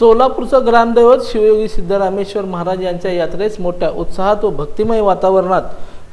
सोलापूरचं ग्रामदैवत शिवयोगी सिद्धरामेश्वर महाराज यांच्या यात्रेस मोठ्या उत्साहात व भक्तिमय वातावरणात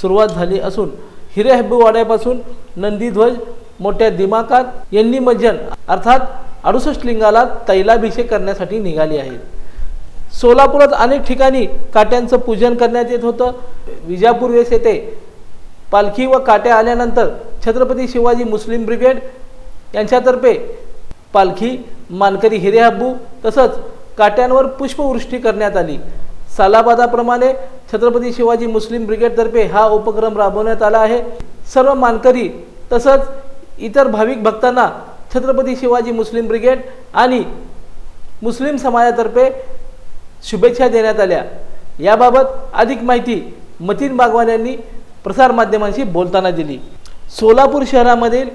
सुरुवात झाली असून हिरेहब्बूवाड्यापासून नंदीध्वज मोठ्या दिमाकात यांनी मज्जन अर्थात अडुसष्ट लिंगाला तैलाभिषेक करण्यासाठी निघाली आहेत सोलापुरात अनेक ठिकाणी काट्यांचं पूजन करण्यात येत होतं. विजापूर वेस येथे पालखी व काट्या आल्यानंतर छत्रपती शिवाजी मुस्लिम ब्रिगेड यांच्यातर्फे पालखी मानकरी हिरेहब्बू तसंच काट्यांवर पुष्पवृष्टी करण्यात आली. सालाबादाप्रमाणे छत्रपती शिवाजी मुस्लिम ब्रिगेडतर्फे हा उपक्रम राबवण्यात आला आहे. सर्व मानकरी तसंच इतर भाविक भक्तांना छत्रपती शिवाजी मुस्लिम ब्रिगेड आणि मुस्लिम समाजातर्फे शुभेच्छा देण्यात आल्या. याबाबत अधिक माहिती मतीन बागवान यांनी प्रसारमाध्यमांशी बोलताना दिली. सोलापूर शहरामधील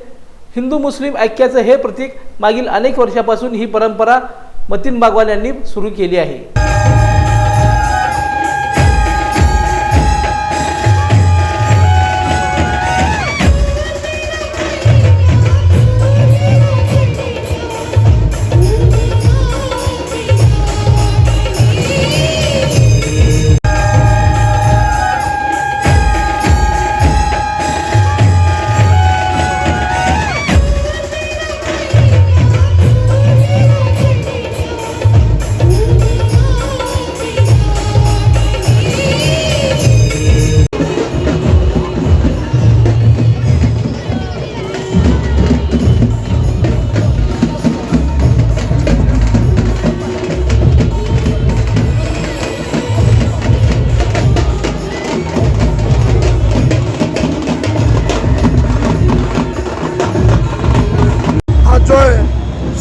हिंदू मुस्लिम ऐक्याचं हे प्रतीक मागील अनेक वर्षापासून ही परंपरा मतीन बागवान यांनी सुरू केली आहे.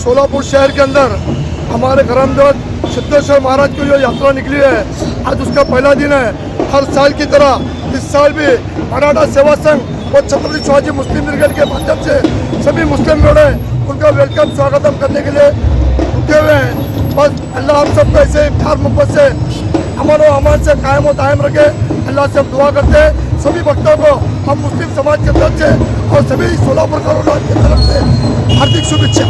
सोलापुर शहर के अंदर हमारे ग्रामदेवत सिद्धेश्वर महाराज की जो यात्रा निकली है, आज उसका पहला दिन है। हर साल की तरह इस साल भी मराठा सेवा संघ और छत्रपति शिवाजी मुस्लिम ब्रिगेड के माध्यम से सभी मुस्लिम जोड़े उनका वेलकम स्वागतम करने के लिए रुके हुए हैं। बस अल्लाह हम सबको ऐसे प्यार मोहब्बत से, अमन और अमान से कायम और दायम रखे। अल्लाह से हम दुआ करते हैं। सभी भक्तों को हम मुस्लिम समाज के तरफ़ से और सभी सोलापुर करोड़ की तरफ़ से हार्दिक शुभेच्छा।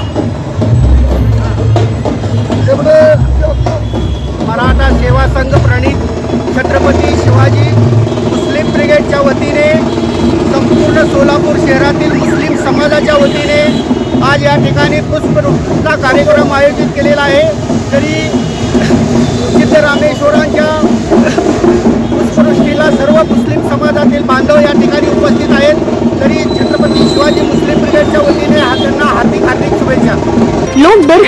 शिवाजी मुस्लिम ब्रिगेडच्या वतीने संपूर्ण सोलापूर शहरातील मुस्लिम समाजाच्या वतीने आज या ठिकाणी पुष्पवृष्टीचा कार्यक्रम आयोजित केलेला आहे. तरी सिद्धरामेश्वरांच्या पुष्पवृष्टीला सर्व मुस्लिम समाजातील बांधव या ठिकाणी उपस्थित आहेत तरी छत्रपती शिवाजी मुस्लिम ब्रिगेडच्या वतीने हा त्यांना हार्दिक हार्दिक शुभेच्छा